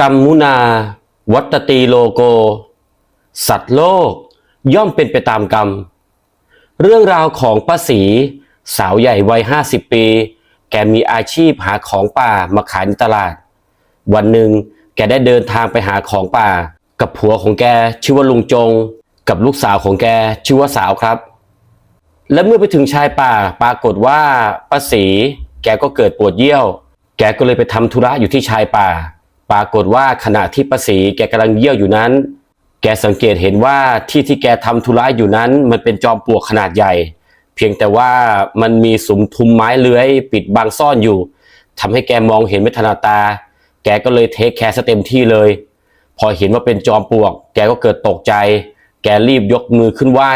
กัมมุนา วัตตีโลโก สัตว์โลกย่อมเป็นไปตามกรรม เรื่องราวของป้าศีสาวใหญ่วัยห้าสิบปี แกมีอาชีพหาของป่ามาขายในตลาด วันหนึ่งแกได้เดินทางไปหาของป่า กับผัวของแกชื่อว่าลุงจง กับลูกสาวของแกชื่อว่าสาวครับ และเมื่อไปถึงชายป่าปรากฏว่าป้าศีแกก็เกิดปวดเยี่ยว แกก็เลยไปทำธุระอยู่ที่ชายป่า ปรากฏว่าขณะที่ป้าศรีแกกำลังเยี่ยวอยู่นั้น แกสังเกตเห็นว่าที่ที่แกทำธุระอยู่นั้น มันเป็นจอมปลวกขนาดใหญ่ เพียงแต่ว่ามันมีสุมทุมไม้เลื้อย ปิดบังซ่อนอยู่ทำให้แกมองเห็นไม่ถนัดตา แกก็เลยเทคแคร์ซะเต็มที่เลย พอเห็นว่าเป็นจอมปลวก แกก็เกิดตกใจ แกรีบยกมือขึ้นไหว้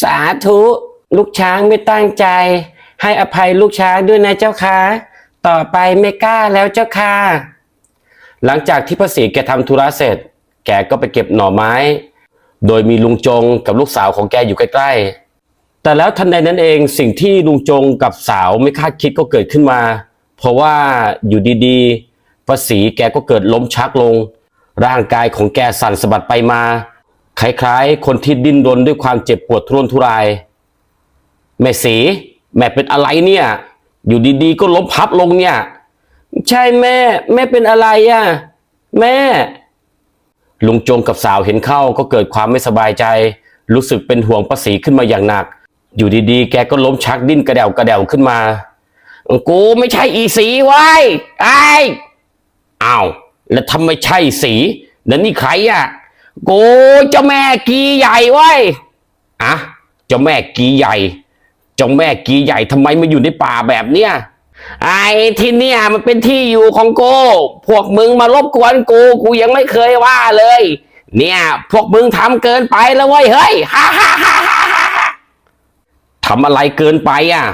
สาธุลูกช้างไม่ตั้งใจ ให้อภัยลูกช้างด้วยนะเจ้าค่ะต่อไปไม่กล้าแล้วเจ้าค่ะ หลังจากที่พระศรีแกทำธุระเสร็จ แกก็ไปเก็บหน่อไม้ โดยมีลุงจงกับลูกสาวของแกอยู่ใกล้ๆ แต่แล้วทันใดนั้นเองสิ่งที่ลุงจงกับสาวไม่คาดคิดก็เกิดขึ้นมา เพราะว่าอยู่ดีๆพระศรีแกก็เกิดล้มชักลง ร่างกายของแกสั่นสะบัดไปมาคล้ายๆ คนที่ดิ้นรนด้วยความเจ็บปวดทุรนทุราย แม่สีแม่เป็นอะไรเนี่ย อยู่ดีๆ ก็ล้มพับลงเนี่ย ใช่แม่ แม่เป็นอะไรอะ แม่ ลุงจงกับสาวเห็นเข้าก็เกิดความไม่สบายใจ รู้สึกเป็นห่วงป้าศรีขึ้นมาอย่างหนัก อยู่ดีๆ แกก็ล้มชักดิ้นกระเดวกระเดวขึ้นมา กูไม่ใช่อีสีไว้ยไอ้อ้าวแล้วทำไมใช่สีแล้วนี่ใครอะกูเจ้าแม่กีใหญ่ไว้ยอะเจ้าแม่กีใหญ่ เจ้าแม่กีใหญ่ทำไมมาอยู่ในป่าแบบเนี้ย ไอ้ที่เนี่ยมันเป็นที่อยู่ของกูพวกมึงมารบกวนกู กูยังไม่เคยว่าเลย เนี่ย พวกมึงทำเกินไปแล้วเว้ยเฮ้ยฮ่าฮ่าฮ่าฮ่าฮ่าทำอะไรเกินไปอะ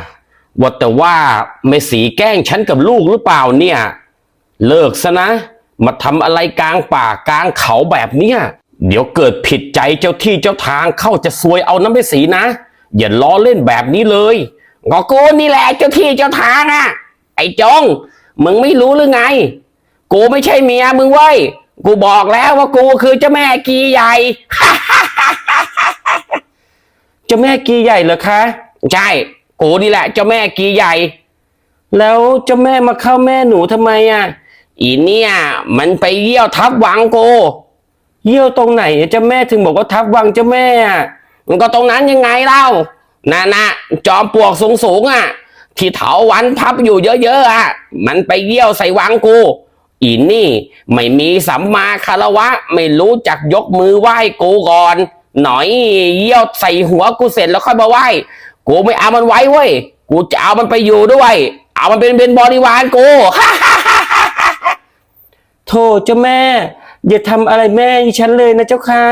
ว่าแต่ว่าเมสีแกล้งฉันกับลูกหรือเปล่าเนี่ย เลิกซะนะ มาทำอะไรกลางป่ากลางเขาแบบเนี้ยเดี๋ยวเกิดผิดใจเจ้าที่เจ้าทางเข้าจะซวยเอาน้ำไปสีนะ อย่าล้อเล่นแบบนี้เลย งอกูนี่แหละเจ้าที่เจ้าทางอะ ไอ้จง มึงไม่รู้หรือไง กูไม่ใช่เมียมึงเว้ย กูบอกแล้วว่ากูคือเจ้าแม่กีใหญ่ เจ้าแม่กีใหญ่เหรอคะ ใช่ กูนี่แหละ เจ้าแม่กีใหญ่ แล้วเจ้าแม่มาเข้าแม่หนูทำไมอะ อีเนี่ย มันไปเยี่ยวทับวังกูเยี่ยวตรงไหนอะเจ้าแม่ถึงบอกว่าทับวังเจ้าแม่ มันก็ตรงนั้นยังไงเล่า นะนะจอมปลวกสูงสูงๆอะ ที่เถาวันพับอยู่เยอะๆอะ มันไปเยี่ยวใส่วังกู อีนี่ ไม่มีสัมมาคารวะ ไม่รู้จักยกมือไหว้กูก่อน หน่อยเยี่ยวใส่หัวกูเสร็จแล้วค่อยมาไหว้ กูไม่เอามันไว้เว้ย กูจะเอามันไปอยู่ด้วย เอามันเป็นเป็นบริวารกูโทษเจ้าแม่ อย่าทำอะไรแม่ฉันเลยนะเจ้าค่ะ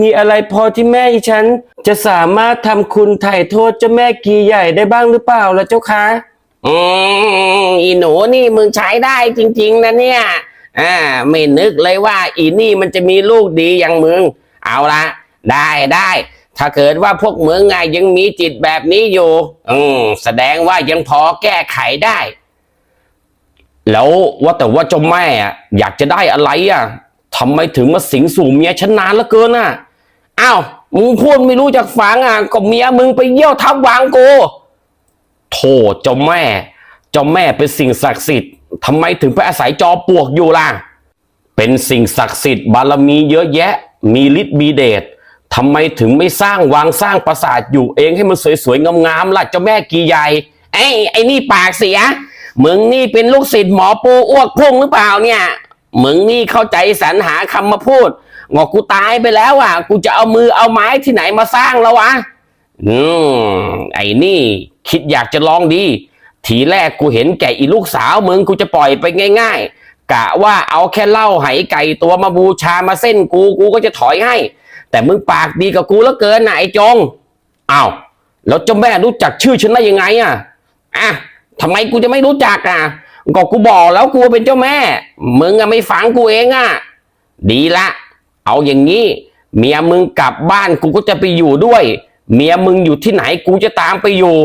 มีอะไรพอที่แม่อีฉัน จะสามารถทำคุณไถ่โทษเจ้าแม่กีใหญ่ได้บ้างหรือเปล่าล่ะเจ้าคะอืมอีหนูนี่มึงใช้ได้จริง ๆ นะเนี่ย อ่า ไม่นึกเลยว่า อีนี่มันจะมีลูกดีอย่างมึง เอาละได้ได้ถ้าเกิดว่าพวกมึงไงยังมีจิตแบบนี้อยู่ อืมแสดงว่ายังพอแก้ไขได้ แล้วว่าแต่ว่าเจ้าแม่อะอยากจะได้อะไรอะทำไมถึงมาสิงสู่เมียฉันนานเหลือเกินอะ อ้าวมึงพูดไม่รู้จักฟังอะก็เมียมึงไปเยี่ยวทับวางกูโธ่เจ้าแม่ เจ้าแม่เป็นสิ่งศักดิ์สิทธิ์ทำไมถึงไปอาศัยจอปวกอยู่ล่ะ เป็นสิ่งศักดิ์สิทธิ์บารมีเยอะแยะ มีฤทธิ์มีเดชทำไมถึงไม่สร้างวางสร้างปราสาทอยู่เองให้มันสวยๆงามๆล่ะเจ้าแม่กีใหญ่ไอ้ไอ้นี่ปากเสียมึงนี่เป็นลูกศิษย์หมอปูอ้วกพุ่งหรือเปล่าเนี่ยมึงนี่เข้าใจสรรหาคำมาพูด งอกูตายไปแล้วอะ กูจะเอามือเอาไม้ที่ไหนมาสร้างแล้ววะอืมไอ้นี่ คิดอยากจะลองดี ทีแรกกูเห็นแก่อีลูกสาวมึงกูจะปล่อยไปง่าย ๆ กะว่าเอาแค่เหล้าไหไก่ตัวมาบูชามาเส้นกูกูก็จะถอยให้ แต่มึงปากดีกับกูแล้วเกินนะไอ้จงอ้าวแล้วเจ้าแม่รู้จักชื่อฉันได้ยังไงอะอะทำไมกูจะไม่รู้จักอะก็กูบอกแล้วกูเป็นเจ้าแม่ มึงอะไม่ฟังกูเองอะ ดีละ เอาอย่างนี้เมียมึงกลับบ้านกูก็จะไปอยู่ด้วย เมียมึงอยู่ที่ไหนกูจะตามไปอยู่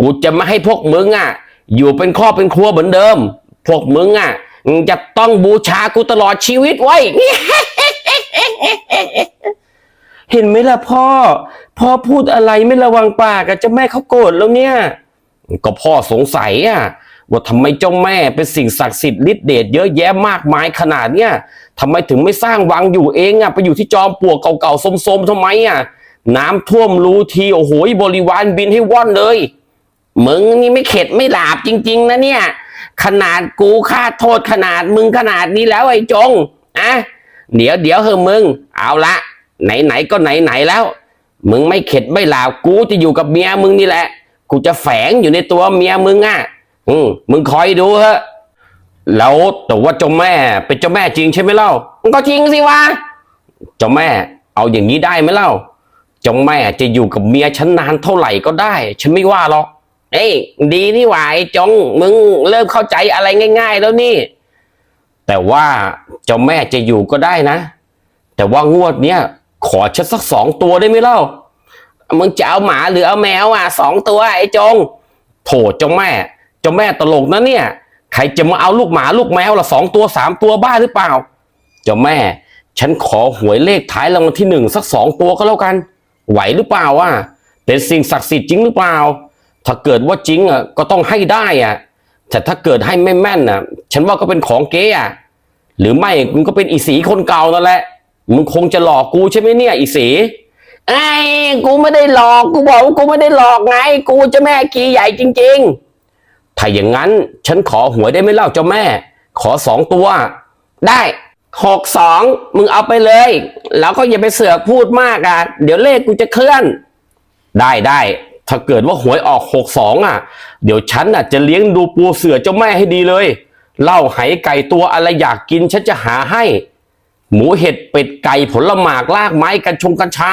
กูจะไม่ให้พวกมึงอะ อยู่เป็นครอบเป็นครัวเหมือนเดิม พวกมึงอะจะต้องบูชากูตลอดชีวิตไว้เห็นไหมล่ะพ่อ พ่อพูดอะไรไม่ระวังปากอะเจ้าแม่เขาโกรธแล้วเนี่ย ก็พ่อสงสัยอะ ว่าทำไมเจ้าแม่เป็นสิ่งศักดิ์สิทธิ์ฤทธิเดชเยอะแยะมากมายขนาดเนี้ยทำไมถึงไม่สร้างวังอยู่เองอะไปอยู่ที่จอมปลวกเก่าๆสมๆทำไมอะน้ำท่วมรูทีโอ้โหบริวารบินให้ว่อนเลยมึงนี่ไม่เข็ดไม่หลาบจริง ๆ นะเนี่ย ขนาดกูค่าโทษขนาดมึงขนาดนี้แล้วไอ้จงอะเดี๋ยวเดี๋ยวเฮ้มึง เอาละไหนๆก็ไหนๆแล้ว มึงไม่เข็ดไม่หลาบกูจะอยู่กับเมียมึงนี่แหละ กูจะแฝงอยู่ในตัวเมียมึงอะ อืมมึงคอยดูเถอะแล้วแต่ว่าเจ้าแม่เป็นเจ้าแม่จริงใช่ไหมเล่าก็จริงสิวะเจ้าแม่เอาอย่างนี้ได้ไหมเล่าเจ้าแม่จะอยู่กับเมียฉันนานเท่าไหร่ก็ได้ ฉันไม่ว่าหรอกเอ้ยดีนี่หว่าไอ้จงมึงเริ่มเข้าใจอะไรง่าย ๆ แล้วนี่ แต่ว่าเจ้าแม่จะอยู่ก็ได้นะ แต่ว่างวดเนี้ยขอฉันสักสองตัวได้ไหมเล่ามึงจะเอาหมาหรือเอาแมวอะสองตัวไอ้จงโถเจ้าแม่ เจ้าแม่ตลกนะเนี่ย ใครจะมาเอาลูกหมาลูกแมวละสองตัวสามตัวบ้าหรือเปล่า เจ้าแม่ ฉันขอหวยเลขท้ายรางวัลที่หนึ่งสักสองตัวก็แล้วกัน ไหวหรือเปล่าอะเป็นสิ่งศักดิ์สิทธิ์จริงหรือเปล่า ถ้าเกิดว่าจริงอะก็ต้องให้ได้อะ แต่ถ้าเกิดให้ไม่แม่นอะ ฉันว่าก็เป็นของเก๊อะ หรือไม่มึงก็เป็นอีสีคนเก่านั่นแหละ มึงคงจะหลอกกูใช่ไหมเนี่ย อีสีไอ้กูไม่ได้หลอก กูบอกว่ากูไม่ได้หลอกไง กูเจะแม่กีใหญ่จริง ๆ ถ้าอย่างนั้นฉันขอหวยได้ไหมเล่าเจ้าแม่ ขอสองตัว ได้หกสองมึงเอาไปเลย แล้วก็อย่าไปเสือกพูดมากอะ เดี๋ยวเลขกูจะเคลื่อน ได้ได้ ถ้าเกิดว่าหวยออกหกสองอะ เดี๋ยวฉันอะจะเลี้ยงดูปูเสือเจ้าแม่ให้ดีเลยเล้าไหไก่ตัวอะไรอยากกินฉันจะหาให้ หมูเห็ดเป็ดไก่ผลหมากลากไม้กัญชงกัญชา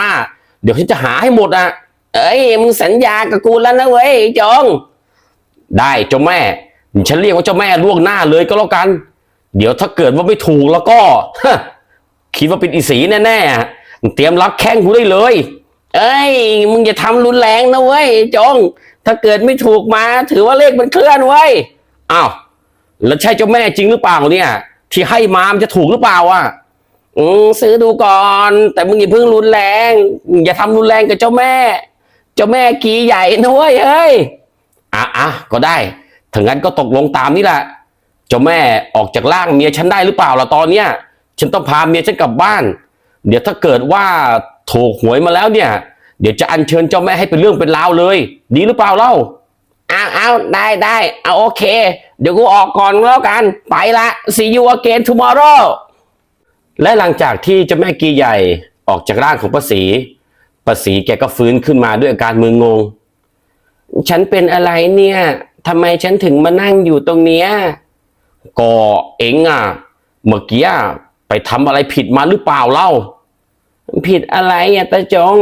เดี๋ยวฉันจะหาให้หมดอะ เอ้ยมึงสัญญากับกูแล้วนะเว้ยจง ได้เจ้าแม่ ฉันเรียกว่าเจ้าแม่ล่วงหน้าเลยก็แล้วกัน เดี๋ยวถ้าเกิดว่าไม่ถูกแล้วก็คิดว่าเป็นอีสีแน่ๆเตรียมรับแข้งกูได้เลย เอ้ย มึงอย่าทำรุนแรงนะเว้ยจงถ้าเกิดไม่ถูกมา ถือว่าเลขมันเคลื่อนเว้ยอ้าวแล้วใช่เจ้าแม่จริงหรือเปล่าเนี่ย ที่ให้มามันจะถูกหรือเปล่าอะอืมซื้อดูก่อน แต่มึงอย่าเพิ่งรุนแรง อย่าทำรุนแรงกับเจ้าแม่ เจ้าแม่กีใหญ่นะเว้ยเฮ้ย อะอะก็ได้ถ้างั้นก็ตกลงตามนี่แหละเจ้าแม่ออกจากร่างเมียฉันได้หรือเปล่าล่ะตอนเนี้ยฉันต้องพาเมียฉันกลับบ้าน เดี๋ยวถ้าเกิดว่าถูกหวยมาแล้วเนี่ย เดี๋ยวจะอัญเชิญเจ้าแม่ให้เป็นเรื่องเป็นราวเลย ดีหรือเปล่าเล่าอ้าวอ้าวได้ได้เอาโอเค เดี๋ยวกูออกก่อนแล้วกัน ไปละ see you again tomorrow และหลังจากที่เจ้าแม่กีใหญ่ออกจากร่างของป้าศรีป้าศรีแกก็ฟื้นขึ้นมาด้วยอาการมึนงง ฉันเป็นอะไรเนี่ยทำไมฉันถึงมานั่งอยู่ตรงเนี้ยก็เอ็งอะ เมื่อกี้ไปทำอะไรผิดมาหรือเปล่าเล่า ผิดอะไรอะตาจง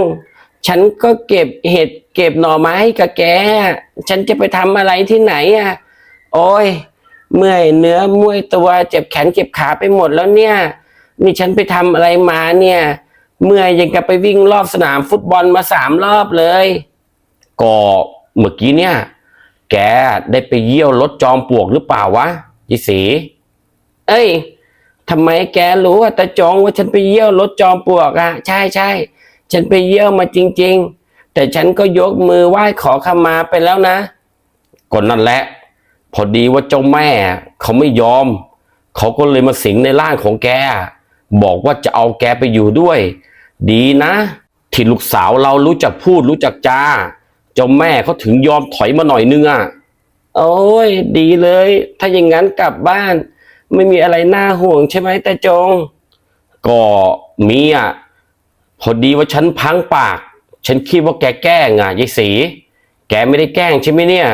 ฉันก็เก็บเห็ดเก็บหน่อไม้กับแก ฉันจะไปทำอะไรที่ไหนอะ โอ้ย เมื่อยเนื้อมื่อยตัวเจ็บแขนเจ็บขาไปหมดแล้วเนี่ย นี่ฉันไปทำอะไรมาเนี่ย เมื่อยยังกับไปวิ่งรอบสนามฟุตบอลมาสามรอบเลย ก็ เมื่อกี้เนี่ย แกได้ไปเยี่ยวรถจอมปลวกหรือเปล่าวะยี่สี เอ้ยทำไมแกรู้ว่าตาจองว่าฉันไปเยี่ยวรถจอมปลวกอะใช่ใช่ฉันไปเยี่ยวมาจริง ๆ แต่ฉันก็ยกมือไหว้ขอขมาไปแล้วนะก็นั่นแหละ พอดีว่าเจ้าแม่ เขาไม่ยอม เขาก็เลยมาสิงในร่างของแก บอกว่าจะเอาแกไปอยู่ด้วย ดีนะ ที่ลูกสาวเรารู้จักพูดรู้จักจา เจ้าแม่เขาถึงยอมถอยมาหน่อยนึงอะโอ้ย ดีเลย ถ้าอย่างนั้นกลับบ้าน ไม่มีอะไรน่าห่วงใช่ไหมแต่จง ก็มีอะพอดีว่าฉันพังปาก ฉันคิดว่าแกแกล้งอะยายสี แกไม่ได้แกล้งใช่ไหมเนี่ย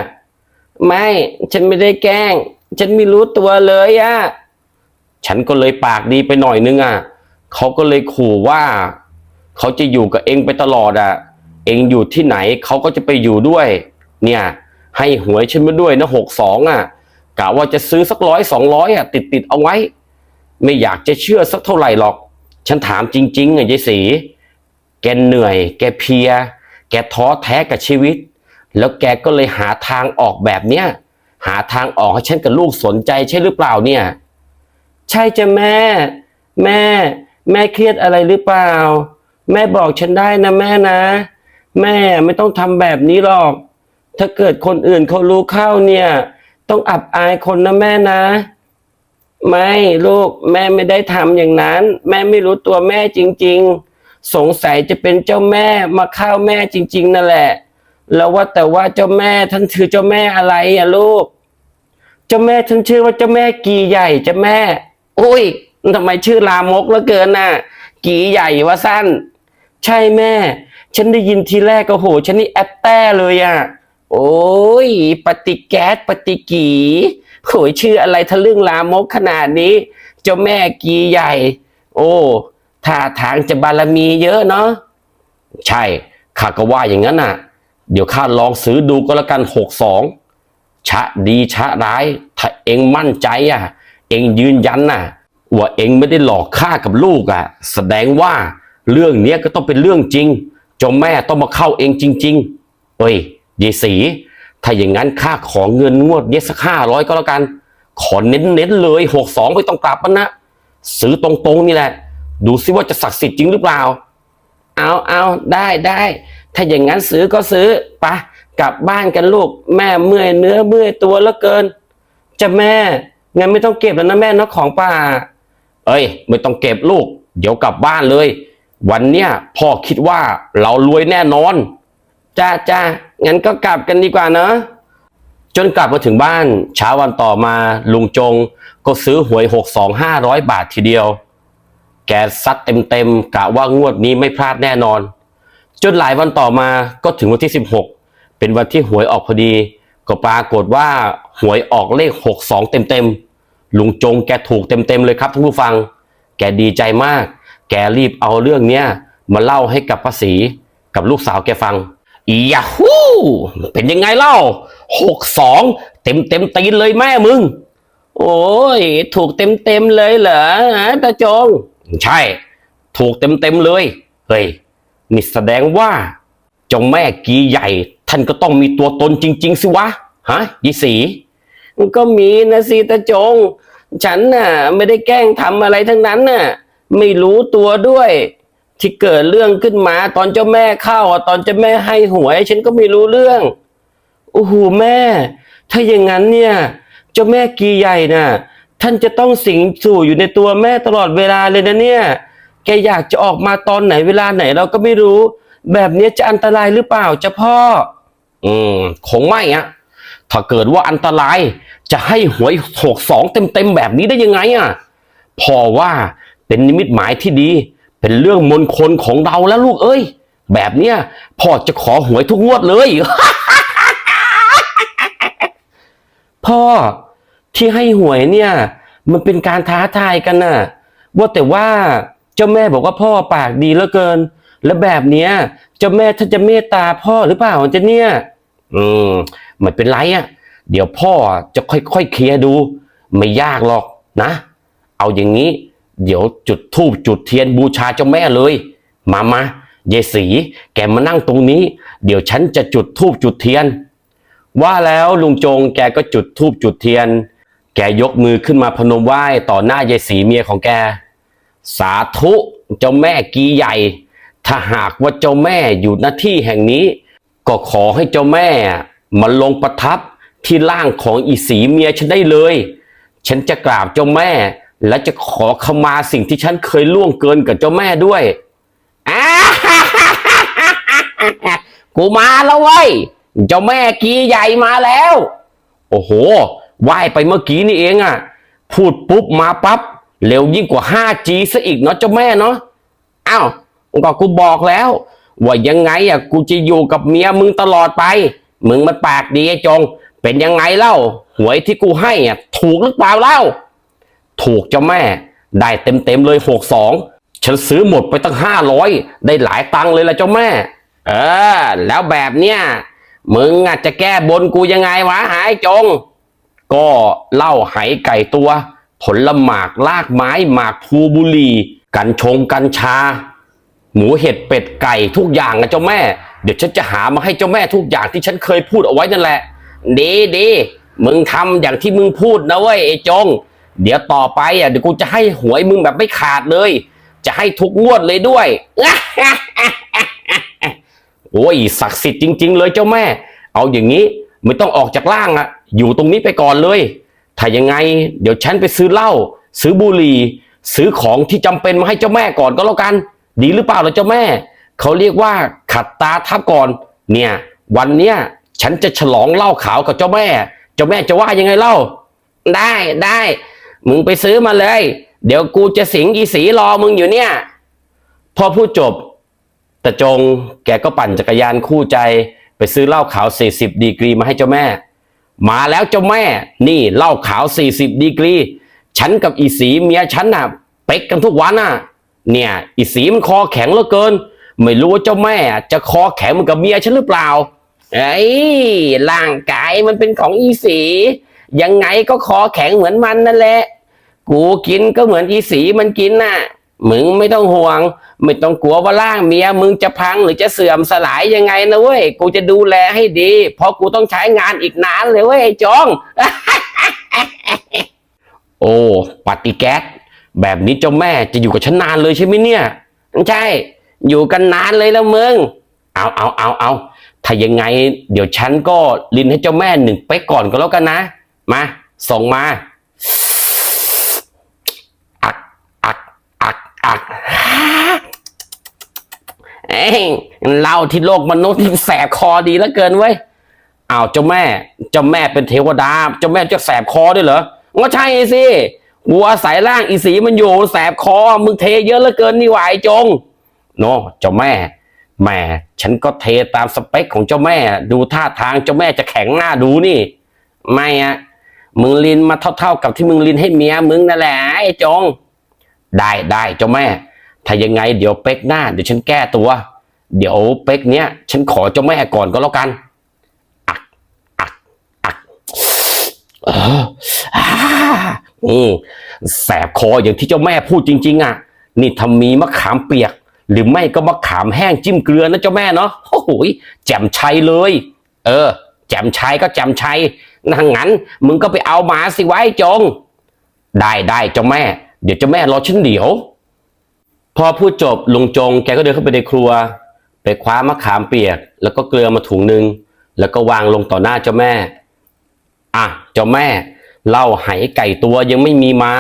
ไม่ฉันไม่ได้แกล้ง ฉันไม่รู้ตัวเลยอะฉันก็เลยปากดีไปหน่อยนึงอะเขาก็เลยขู่ว่า เขาจะอยู่กับเองไปตลอดอะ เองอยู่ที่ไหนเขาก็จะไปอยู่ด้วย เนี่ย ให้หวยฉันมาด้วยนะหกสองอะกะว่าจะซื้อสักร้อยสองร้อยอะติดติดเอาไว้ ไม่อยากจะเชื่อสักเท่าไหร่หรอก ฉันถามจริงๆอะยายสีแกเหนื่อย แกเพีย แกท้อแท้กับชีวิต แล้วแกก็เลยหาทางออกแบบเนี้ยหาทางออกให้ฉันกับลูกสนใจใช่หรือเปล่าเนี่ย ใช่จ้ะแม่ แม่ แม่เครียดอะไรหรือเปล่า แม่บอกฉันได้นะแม่นะ แม่ไม่ต้องทำแบบนี้หรอก ถ้าเกิดคนอื่นเขารู้เข้าเนี่ย ต้องอับอายคนนะแม่นะ ไม่ลูกแม่ไม่ได้ทำอย่างนั้น แม่ไม่รู้ตัวแม่จริง ๆ สงสัยจะเป็นเจ้าแม่มาเข้าแม่จริง ๆนั่นแหละ แล้วว่าแต่ว่าเจ้าแม่ท่านคือเจ้าแม่อะไรอะลูก เจ้าแม่ท่านชื่อว่าเจ้าแม่กีใหญ่เจ้าแม่ อุ้ยทำไมชื่อลามกเหลือเกินน่ะ กีใหญ่วะสั้น ใช่แม่ ฉันได้ยินทีแรกก็โห ฉันนี่แอปแต้เลยอะ โอ้ย ปฏิแก๊สปฏิกีโหยชื่ออะไรทะลึ่งลามกขนาดนี้ เจ้าแม่กีใหญ่ โอ้ท่าทางจะบารมีเยอะเนาะใช่ข้าก็ว่าอย่างนั้นน่ะ เดี๋ยวข้าลองซื้อดูก็แล้วกันหกสองชะดีชะร้าย ถ้าเองมั่นใจอะ เองยืนยันน่ะว่าเองไม่ได้หลอกข้ากับลูกอะ แสดงว่าเรื่องเนี้ยก็ต้องเป็นเรื่องจริง เจ้าแม่ต้องมาเข้าเองจริง ๆ เอ้ยยายสีถ้าอย่างนั้นข้าขอเงินงวดเนี้ยสักห้าร้อยก็แล้วกัน ขอเน้นๆเลยหกสองไม่ต้องกลับมันนะซื้อตรงๆนี่แหละ ดูซิว่าจะศักดิ์สิทธิ์จริงหรือเปล่า เอาเอาได้ได้ ถ้าอย่างนั้นซื้อก็ซื้อปะกลับบ้านกันลูก แม่เมื่อยเนื้อเมื่อยตัวแล้วเกิน จะแม่งั้นไม่ต้องเก็บแล้วนะแม่เนะของป่า เอ้ย ไม่ต้องเก็บลูก เดี๋ยวกลับบ้านเลย วันเนี้ยพ่อคิดว่าเรารวยแน่นอนจ้าจ้างั้นก็กลับกันดีกว่าเนอะจนกลับมาถึงบ้านเช้าวันต่อมาลุงจงก็ซื้อหวยหกสองห้าร้อยบาททีเดียว แกซัดเต็มๆกะว่างวดนี้ไม่พลาดแน่นอน จนหลายวันต่อมาก็ถึงวันที่ 16 เป็นวันที่หวยออกพอดี ก็ปรากฏว่าหวยออกเลข 62 เต็มๆลุงจงแกถูกเต็มๆเลยครับท่านผู้ฟัง แกดีใจมาก แกรีบเอาเรื่องเนี้ยมาเล่าให้กับป้าศรีกับลูกสาวแกฟังอียาฮูเป็นยังไงเล่า62เต็มเต็มตีนเลยแม่มึง โอ้ย ถูกเต็มเต็มเลยเหรอฮะตาจง ใช่ ถูกเต็มเต็มเลย เฮ้ยนี่แสดงว่าเจ้าแม่กีใหญ่ ท่านก็ต้องมีตัวตนจริง ๆ สิวะ ฮะยี่สีก็มีนะสิตาจง ฉันน่ะ ไม่ได้แกล้งทำอะไรทั้งนั้นน่ะ ไม่รู้ตัวด้วย ที่เกิดเรื่องขึ้นมา ตอนเจ้าแม่เข้าตอนเจ้าแม่ให้หวย ฉันก็ไม่รู้เรื่องโอ้โหแม่ ถ้าอย่างนั้นเนี่ย เจ้าแม่กีใหญ่น่ะ ท่านจะต้องสิงสู่อยู่ในตัวแม่ตลอดเวลาเลยนะเนี่ย แกอยากจะออกมาตอนไหนเวลาไหนเราก็ไม่รู้ แบบนี้จะอันตรายหรือเปล่าเจ้าพ่อ อืมคงไม่อะถ้าเกิดว่าอันตรายจะให้หวยหกสองเต็มๆแบบนี้ได้ยังไงอะพอว่า เป็นนิมิตหมายที่ดี เป็นเรื่องมนคลของเราแล้วลูกเอ้ย แบบเนี้ยพ่อจะขอหวยทุกงวดเลย พ่อที่ให้หวยเนี่ย มันเป็นการท้าทายกันน่ะ ว่าแต่ว่าเจ้าแม่บอกว่าพ่อปากดีเหลือเกิน แล้วแบบเนี้ยเจ้าแม่ท่าจะเมตตาพ่อหรือเปล่าจะเนี่ย อืมไม่เป็นไรอะ เดี๋ยวพ่อจะค่อยๆเคลียร์ดู ไม่ยากหรอกนะ เอาอย่างนี้ เดี๋ยวจุดธูปจุดเทียนบูชาเจ้าแม่เลย มามาเยสีแกมานั่งตรงนี้ เดี๋ยวฉันจะจุดธูปจุดเทียน ว่าแล้วลุงจงแกก็จุดธูปจุดเทียน แกยกมือขึ้นมาพนมไหว้ต่อหน้ายายสีเมียของแก สาธุเจ้าแม่กีใหญ่ ถ้าหากว่าเจ้าแม่อยู่หน้าที่แห่งนี้ ก็ขอให้เจ้าแม่มาลงประทับที่ร่างของอีสีเมียฉันได้เลย ฉันจะกราบเจ้าแม่ และจะขอขมาสิ่งที่ฉันเคยล่วงเกินกับเจ้าแม่ด้วยกูมาแล้วเว้ย เจ้าแม่กีใหญ่มาแล้ว โอ้โหไหว้ไปเมื่อกี้นี่เองอะ่ะ พูดปุ๊บมาปับ๊บ เร็วยิ่งกว่า 5G ซะอีกเนาะเจ้าแม่เนาะ อ้าวก็กูบอกแล้ว ว่ายังไงอะ่ะกูจะอยู่กับเมียมึงตลอดไป มึงมันปากดีไอ้จง เป็นยังไงเล่า หวยที่กูให้อะ ถูกหรือเปล่าเล่า ถูกเจ้าแม่ ได้เต็มเต็มๆเลยหกสองฉันซื้อหมดไปตั้งห้าร้อยได้หลายตังค์เลยละเจ้าแม่ เออ แล้วแบบเนี้ยมึงอาจจะแก้บนกูยังไงวะหายจง ก็เล้าไหไก่ตัว ผลหมากลากไม้หมากภูบุรี กัญชงกัญชา หมูเห็ดเป็ดไก่ทุกอย่างนะเจ้าแม่ เดี๋ยวฉันจะหามาให้เจ้าแม่ทุกอย่างที่ฉันเคยพูดเอาไว้นั่นแหละดีดีมึงทำอย่างที่มึงพูดนะเว้ยไอ้จง เดี๋ยวต่อไปอะเดี๋ยวกูจะให้หวยมึงแบบไม่ขาดเลย จะให้ทุกงวดเลยด้วยโอ้ยศักดิ์สิทธิ์จริง ๆ เลยเจ้าแม่ เอาอย่างนี้ไม่ต้องออกจากร่างอะ อยู่ตรงนี้ไปก่อนเลย ถ้ายังไง เดี๋ยวฉันไปซื้อเหล้าซื้อบุหรี่ ซื้อของที่จำเป็นมาให้เจ้าแม่ก่อนก็แล้วกัน ดีหรือเปล่าล่ะเจ้าแม่ เขาเรียกว่าขัดตาทับก่อน เนี่ย วันเนี้ยฉันจะฉลองเหล้าขาวกับเจ้าแม่ เจ้าแม่จะว่ายังไงเล่า ได้ได้ มึงไปซื้อมาเลย เดี๋ยวกูจะสิงอีสีรอมึงอยู่เนี่ย พอพูดจบ แต่จงแกก็ปั่นจักรยานคู่ใจ ไปซื้อเหล้าขาว 40 ดีกรีมาให้เจ้าแม่ มาแล้วเจ้าแม่ นี่เหล้าขาว 40 ดีกรี ฉันกับอีสีเมียฉันน่ะ เป๊กกันทุกวันน่ะ เนี่ย อีสีมันคอแข็งเหลือเกิน ไม่รู้ว่าเจ้าแม่ จะคอแข็งเหมือนกับเมียฉันหรือเปล่าเอ้ยร่างกายมันเป็นของอีสี ยังไงก็คอแข็งเหมือนมันนั่นแหละ กูกินก็เหมือนอีสีมันกินน่ะ มึงไม่ต้องห่วง ไม่ต้องกลัวว่าร่างเมียมึงจะพังหรือจะเสื่อมสลายยังไงนะเว้ย กูจะดูแลให้ดี เพราะกูต้องใช้งานอีกนานเลยเว้ยไอ้จอง โอ้ปฏิแก๊สแบบนี้เจ้าแม่จะอยู่กับฉันนานเลยใช่ไหมเนี่ยใช่ อยู่กันนานเลยแล้วมึง เอาเอาเอาเอาถ้ายังไง เดี๋ยวฉันก็ลินให้เจ้าแม่หนึ่งเป๊กก่อนก็แล้วกันนะ มา ส่งมาอักอักอักอักเอ้ยเล้าที่โลกมนุษย์แสบคอดีเหลือเกินเว้ยอ้าวเจ้าแม่ เจ้าแม่เป็นเทวดา เจ้าแม่จะแสบคอด้วยเหรอก็ใช่สิวัวสายล่างอีสีมันอยู่แสบคอ มึงเทเยอะเหลือเกินนี่หวายจงโนาะเจ้าแม่แหม่ฉันก็เทตามสเปคของเจ้าแม่ ดูท่าทางเจ้าแม่จะแข็งหน้าดูนี่ ไม่อะ มึงลินมาเท่าๆกับที่มึงลินให้เมียมึงนั่นแหละไอ้จง ได้ได้เจ้าแม่ ถ้ายังไงเดี๋ยวเป๊กหน้าเดี๋ยวฉันแก้ตัว เดี๋ยวเป๊กเนี้ยฉันขอเจ้าแม่ก่อนก็แล้วกัน อัก อัก อักเอออืมแสบคออย่างที่เจ้าแม่พูดจริง ๆ อะ นี่ทำมีมะขามเปียก หรือไม่ก็มะขามแห้งจิ้มเกลือนะเจ้าแม่เนาะโอ้โหแจ่มชัยเลย เออ แจ่มชัยก็แจ่มชัย นั่งงั้น มึงก็ไปเอามาสิไว้จง ได้ได้เจ้าแม่ เดี๋ยวเจ้าแม่รอฉันเดี๋ยว พอพูดจบลุงจงแกก็เดินเข้าไปในครัว ไปคว้ามะขามเปียก แล้วก็เกลือมาถุงหนึ่งแล้วก็วางลงต่อหน้าเจ้าแม่ อะเจ้าแม่เล้าไหไก่ตัวยังไม่มีมา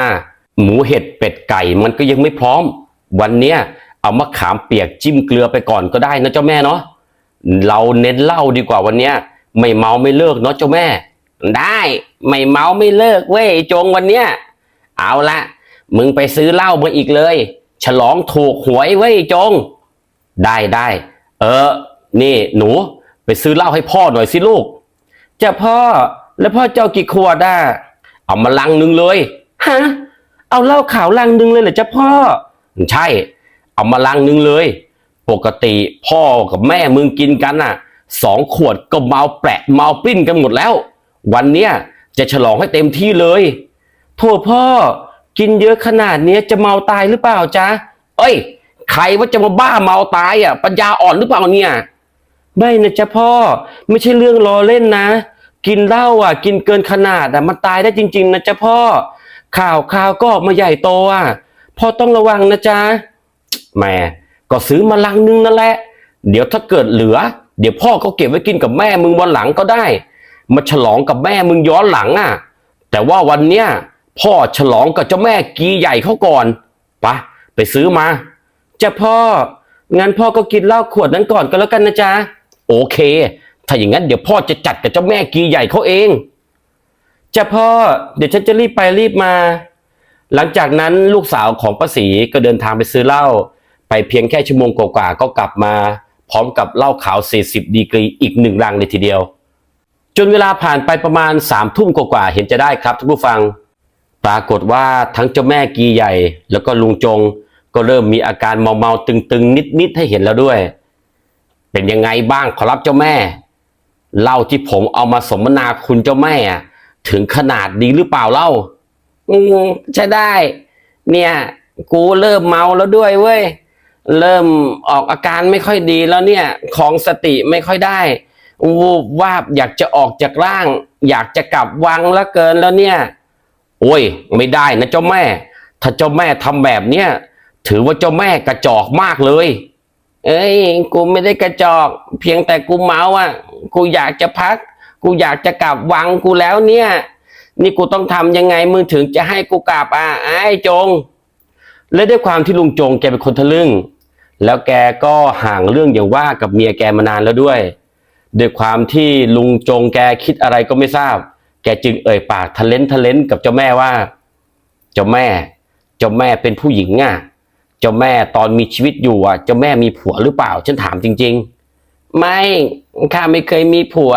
หมูเห็ดเป็ดไก่มันก็ยังไม่พร้อม วันเนี้ยเอามะขามเปียกจิ้มเกลือไปก่อนก็ได้นะเจ้าแม่เนาะเราเน้นเหล้าดีกว่าวันเนี้ย ไม่เมาไม่เลิกเนาะเจ้าแม่ ได้ไม่เมาไม่เลิกเว้ยจงวันเนี้ยเอาละมึงไปซื้อเหล้ามาอีกเลย ฉลองถูกหวยเว้ยจง ได้ได้เออ นี่หนู ไปซื้อเหล้าให้พ่อหน่อยสิลูกจะพ่อแล้วพ่อเจ้ากี่ขวดอะเอามาลังหนึ่งเลยฮะเอาเหล้าขาวลังหนึ่งเลยเหรอจ๊ะพ่อ ใช่ เอามาลังหนึ่งเลย ปกติพ่อกับแม่มึงกินกันอะสองขวดก็เมาแปะเมาปิ้นกันหมดแล้ว วันเนี้ยจะฉลองให้เต็มที่เลยโทษพ่อกินเยอะขนาดเนี้ยจะเมาตายหรือเปล่าจ๊ะ เอ้ย ใครว่าจะมาบ้าเมาตายอะ ปัญญาอ่อนหรือเปล่าเนี่ย ไม่นะจ๊ะพ่อ ไม่ใช่เรื่องล้อเล่นนะ กินเหล้าอะ กินเกินขนาดอะมันตายได้จริง ๆนะจ๊ะพ่อ ข่าวข่าวก็ออกมาใหญ่โตอะพ่อต้องระวังนะจ๊ะแหม่ก็ซื้อมาลังนึงนั่นแหละ เดี๋ยวถ้าเกิดเหลือ เดี๋ยวพ่อก็เก็บไว้กินกับแม่มึงวันหลังก็ได้ มาฉลองกับแม่มึงย้อนหลังอะ แต่ว่าวันเนี้ยพ่อฉลองกับเจ้าแม่กีใหญ่เขาก่อนปะไปซื้อมาจะพ่อ งั้นพ่อก็กินเหล้าขวดนั้นก่อนก็แล้วกันนะจ๊ะ โอเค ถ้าอย่างนั้นเดี๋ยวพ่อจะจัดกับเจ้าแม่กีใหญ่เขาเองจะพ่อ เดี๋ยวฉันจะรีบไปรีบมา หลังจากนั้นลูกสาวของป้าศรีก็เดินทางไปซื้อเหล้าไปเพียงแค่ชั่วโมงกว่าๆก็กลับมา พร้อมกับเหล้าขาว 40 ดีกรีอีกหนึ่งลังเลยทีเดียว จนเวลาผ่านไปประมาณสามทุ่มกว่าๆเห็นจะได้ครับท่านผู้ฟัง ปรากฏว่าทั้งเจ้าแม่กีใหญ่ แล้วก็ลุงจง ก็เริ่มมีอาการเมาๆตึงๆ นิดๆให้เห็นแล้วด้วย เป็นยังไงบ้างขอรับเจ้าแม่เล้าที่ผมเอามาสมนาคุณเจ้าแม่อะถึงขนาดดีหรือเปล่าเล่า อืมใช่ได้ เนี่ย กูเริ่มเมาแล้วด้วยเว้ย เริ่มออกอาการไม่ค่อยดีแล้วเนี่ย ของสติไม่ค่อยได้ วูบวาบอยากจะออกจากร่าง อยากจะกลับวังแล้วเกินแล้วเนี่ยโโอ้ย ไม่ได้นะเจ้าแม่ ถ้าเจ้าแม่ทำแบบเนี้ยถือว่าเจ้าแม่กระจอกมากเลย เอ้ย กูไม่ได้กระจอก เพียงแต่กูเมาอะ กูอยากจะพัก กูอยากจะกลับวังกูแล้วเนี่ย นี่กูต้องทำยังไงมึงถึงจะให้กูกลับอะไอ้จง และด้วยความที่ลุงจงแกเป็นคนทะลึ่ง แล้วแกก็ห่างเรื่องอย่างว่ากับเมียแกมานานแล้วด้วย ด้วยความที่ลุงจงแกคิดอะไรก็ไม่ทราบ แกจึงเอ่ยปากทะเลนทะเลนกับเจ้าแม่ว่า เจ้าแม่ เจ้าแม่เป็นผู้หญิงอะ เจ้าแม่ตอนมีชีวิตอยู่อะ เจ้าแม่มีผัวหรือเปล่า ฉันถามจริง ๆ ไม่ ข้าไม่เคยมีผัว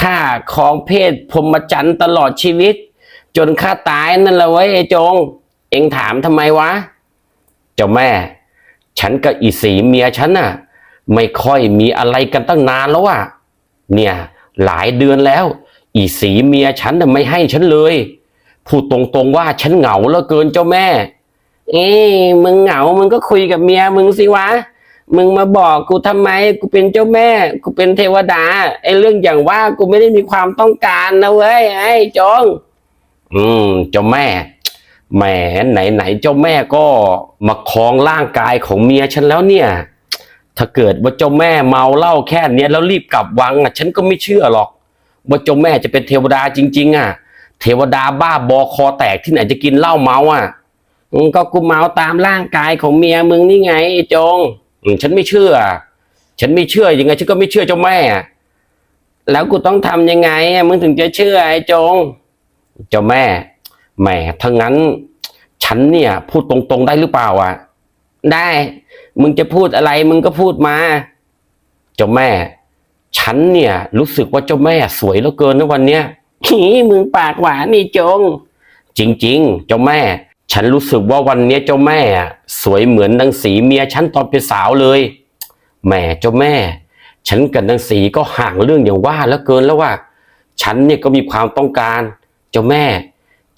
ข้าของเพศพรมจรรย์ตลอดชีวิต จนข้าตายนั่นแหละเว้ยไอ้จง เอ็งถามทำไมวะ เจ้าแม่ ฉันกับอีสีเมียฉันน่ะ ไม่ค่อยมีอะไรกันตั้งนานแล้วอะเนี่ยหลายเดือนแล้ว อีสีเมียฉันน่ะไม่ให้ฉันเลยพูดตรงๆว่าฉันเหงาเหลือเกินเจ้าแม่ เอ้มึงเหงา มึงก็คุยกับเมียมึงสิวะ มึงมาบอกกูทำไม กูเป็นเจ้าแม่ กูเป็นเทวดา ไอ้เรื่องอย่างว่ากูไม่ได้มีความต้องการนะเว้ย ไอ้จง อืม เจ้าแม่ แหมไหนไหนๆเจ้าแม่ก็มาครองร่างกายของเมียฉันแล้วเนี่ย ถ้าเกิดว่าเจ้าแม่เมาเหล้าแค่เนี้ยแล้วรีบกลับวังอะฉันก็ไม่เชื่อหรอก ว่าเจ้าแม่จะเป็นเทวดาจริง ๆ อะ เทวดาบ้าบอคอแตกที่ไหนจะกินเหล้าเมาอะก็กูเมาตามร่างกายของเมียมึงนี่ไงไอ้จงฉันไม่เชื่อ ฉันไม่เชื่อยังไงฉันก็ไม่เชื่อเจ้าแม่อะแล้วกูต้องทำยังไงมึงถึงจะเชื่อไอ้จง เจ้าแม่แหมถ้างั้น ฉันเนี่ย พูดตรงๆได้หรือเปล่าอะ ได้ มึงจะพูดอะไรมึงก็พูดมา เจ้าแม่ ฉันเนี่ย รู้สึกว่าเจ้าแม่สวยเหลือเกินนะวันเนี้ยฮีมึงปากหวานนี่จง จริง ๆ เจ้าแม่ ฉันรู้สึกว่าวันเนี้ยเจ้าแม่สวยเหมือนนางสีเมียฉันตอนเป็นสาวเลยแหมเจ้าแม่ ฉันกับนางสีก็ห่างเรื่องอย่างว่าแล้วเกินแล้วว่า ฉันเนี่ยก็มีความต้องการ เจ้าแม่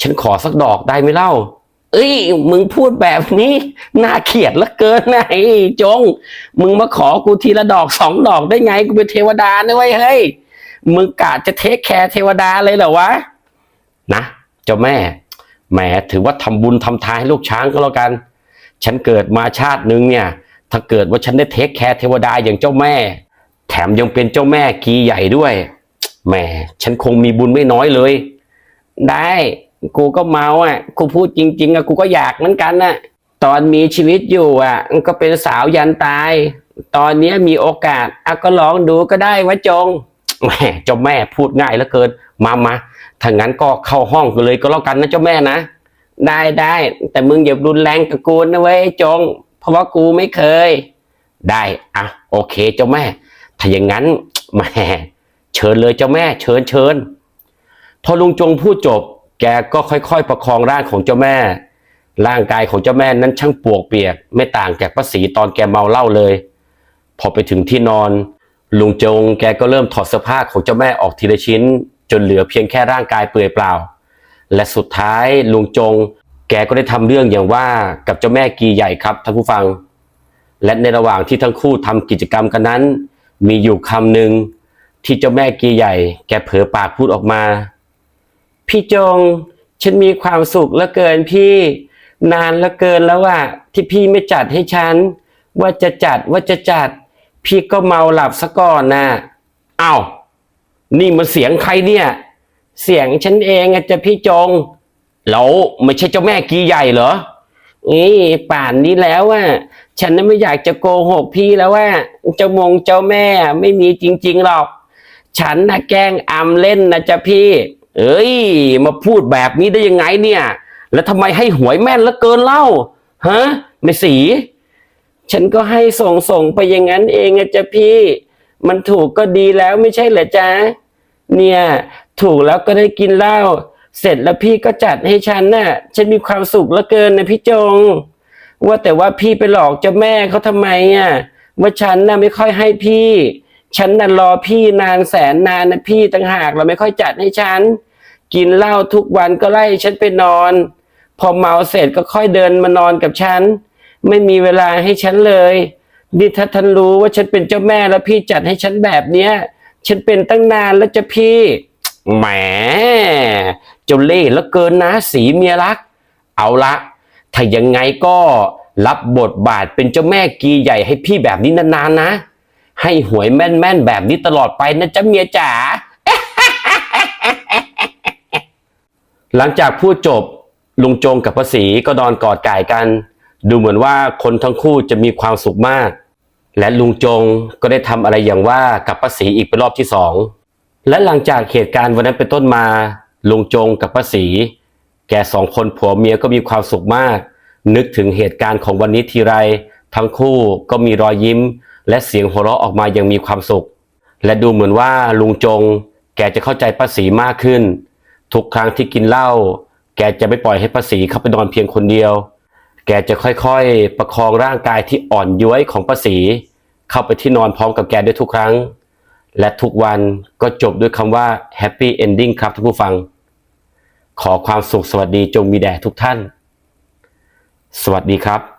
ฉันขอสักดอกได้ไหมเล่า เอ้ย มึงพูดแบบนี้น่าเขียดเหลือเกินนะไอ้จง มึงมาขอกูทีละดอกสองดอกได้ไงกูเป็นเทวดานะเว้ยเฮ้ยมึงกะจะเทคแคร์เทวดาเลยเหรอวะนะเจ้าแม่แหมถือว่าทำบุญทำทานให้ลูกช้างก็แล้วกัน ฉันเกิดมาชาตินึงเนี่ย ถ้าเกิดว่าฉันได้เทคแคร์เทวดาอย่างเจ้าแม่ แถมยังเป็นเจ้าแม่กีใหญ่ด้วยแหมฉันคงมีบุญไม่น้อยเลย ได้ กูก็เมาอะ กูพูดจริง ๆอะกูก็อยากเหมือนกันน่ะ ตอนมีชีวิตอยู่อะก็เป็นสาวยันตาย ตอนนี้มีโอกาสอะก็ลองดูก็ได้วะจงแหมเจ้าแม่พูดง่ายเหลือเกิน มามาถ้างั้นก็เข้าห้องกันเลยก็แล้วกันนะเจ้าแม่นะ ได้ได้แต่มึงอย่ารุนแรงกับกูนะเว้ยจง เพราะว่ากูไม่เคย ได้อะโอเคเจ้าแม่ ถ้าอย่างนั้นแหม่เชิญเลยเจ้าแม่ เชิญเชิญ พอลุงจงพูดจบ แกก็ค่อยๆประคองร่างของเจ้าแม่ ร่างกายของเจ้าแม่นั้นช่างปวกเปียก ไม่ต่างจากป้าศรีตอนแกเมาเหล้าเลย พอไปถึงที่นอน ลุงจงแกก็เริ่มถอดเสื้อผ้าของเจ้าแม่ออกทีละชิ้น จนเหลือเพียงแค่ร่างกายเปลือยเปล่า และสุดท้ายลุงจง แกก็ได้ทำเรื่องอย่างว่ากับเจ้าแม่กีใหญ่ครับท่านผู้ฟัง และในระหว่างที่ทั้งคู่ทำกิจกรรมกันนั้น มีอยู่คำหนึ่งที่เจ้าแม่กีใหญ่ แกเผลอปากพูดออกมา พี่จง ฉันมีความสุขเหลือเกินพี่ นานเหลือเกินแล้วอะที่พี่ไม่จัดให้ฉัน ว่าจะจัดว่าจะจัด พี่ก็เมาหลับซะก่อนนะอ้าวนี่มันเสียงใครเนี่ย เสียงฉันเองอะจะพี่จงแล้วไม่ใช่เจ้าแม่กีใหญ่เหรอนี่ป่านนี้แล้วอะฉันน่ะไม่อยากจะโกหกพี่แล้วว่าเจ้ามงเจ้าแม่ไม่มีจริงๆหรอก ฉันน่ะแกล้งอำเล่นนะจ๊ะพี่ เอ้ย มาพูดแบบนี้ได้ยังไงเนี่ย แล้วทำไมให้หวยแม่นเหลือเกินเล่าฮะไม่สี ฉันก็ให้ส่งส่งไปอย่างนั้นเองอะจ๊ะพี่ มันถูกก็ดีแล้วไม่ใช่เหรอจ๊ะเนี่ย ถูกแล้วก็ได้กินเหล้าเสร็จแล้วพี่ก็จัดให้ฉันน่ะ ฉันมีความสุขเหลือเกินนะพี่จง ว่าแต่ว่าพี่ไปหลอกเจ้าแม่เขาทำไมอะว่าฉันน่ะไม่ค่อยให้พี่ ฉันน่ะรอพี่นานแสนนานนะพี่ต่างหากเราไม่ค่อยจัดให้ฉัน กินเหล้าทุกวันก็ไล่ฉันไปนอน พอเมาเสร็จก็ค่อยเดินมานอนกับฉัน ไม่มีเวลาให้ฉันเลยนี่ถ้าท่านรู้ว่าฉันเป็นเจ้าแม่แล้วพี่จัดให้ฉันแบบเนี้ย ฉันเป็นตั้งนานแล้วจะพี่แหมเจ้าเล่ห์เหลือเกินนะสีเมียรัก เอาละถ้ายังไงก็รับบทบาทเป็นเจ้าแม่กีใหญ่ให้พี่แบบนี้นานๆนะ ให้หวยแม่นๆแบบนี้ตลอดไปนะจ๊ะเมียจ๋าหลังจากพูดจบลุงจงกับป้าศรีก็นอนกอดก่ายกัน ดูเหมือนว่าคนทั้งคู่จะมีความสุขมาก และลุงจงก็ได้ทำอะไรอย่างว่ากับป้าศรีอีกเป็นรอบที่สองและหลังจากเหตุการณ์วันนั้นเป็นต้นมาลุงจงกับป้าศรีแกสองคนผัวเมียก็มีความสุขมาก นึกถึงเหตุการณ์ของวันนี้ทีไร ทั้งคู่ก็มีรอยยิ้ม และเสียงหัวเราะออกมาอย่างมีความสุข และดูเหมือนว่าลุงจง แกจะเข้าใจป้าศรีมากขึ้น ทุกครั้งที่กินเหล้าแกจะไม่ปล่อยให้ป้าศรีเข้าไปนอนเพียงคนเดียว แกจะค่อยๆ ประคองร่างกายที่อ่อนย้วยของป้าศรีเข้าไปที่นอนพร้อมกับแกด้วยทุกครั้ง และทุกวันก็จบด้วยคำว่า Happy Ending ครับท่านผู้ฟัง ขอความสุขสวัสดีจงมีแด่ทุกท่าน สวัสดีครับ